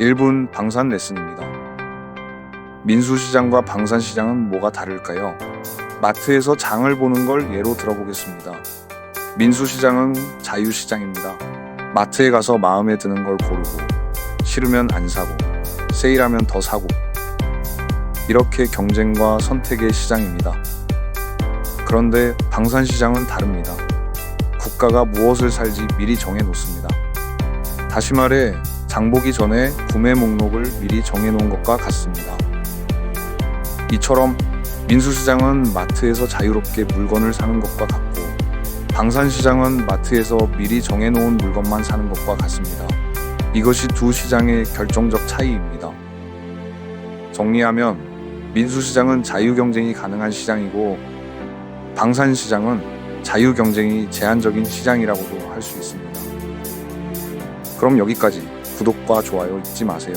1분 방산 레슨입니다. 민수시장과 방산시장은 뭐가 다를까요? 마트에서 장을 보는 걸 예로 들어보겠습니다. 민수시장은 자유시장입니다. 마트에 가서 마음에 드는 걸 고르고, 싫으면 안 사고, 세일하면 더 사고, 이렇게 경쟁과 선택의 시장입니다. 그런데 방산시장은 다릅니다. 국가가 무엇을 살지 미리 정해 놓습니다. 다시 말해, 장 보기 전에 구매 목록을 미리 정해 놓은 것과 같습니다. 이처럼 민수시장은 마트에서 자유롭게 물건을 사는 것과 같고, 방산시장은 마트에서 미리 정해 놓은 물건만 사는 것과 같습니다. 이것이 두 시장의 결정적 차이입니다. 정리하면, 민수시장은 자유 경쟁이 가능한 시장이고, 방산시장은 자유 경쟁이 제한적인 시장이라고도 할 수 있습니다. 그럼 여기까지 구독과 좋아요 잊지 마세요.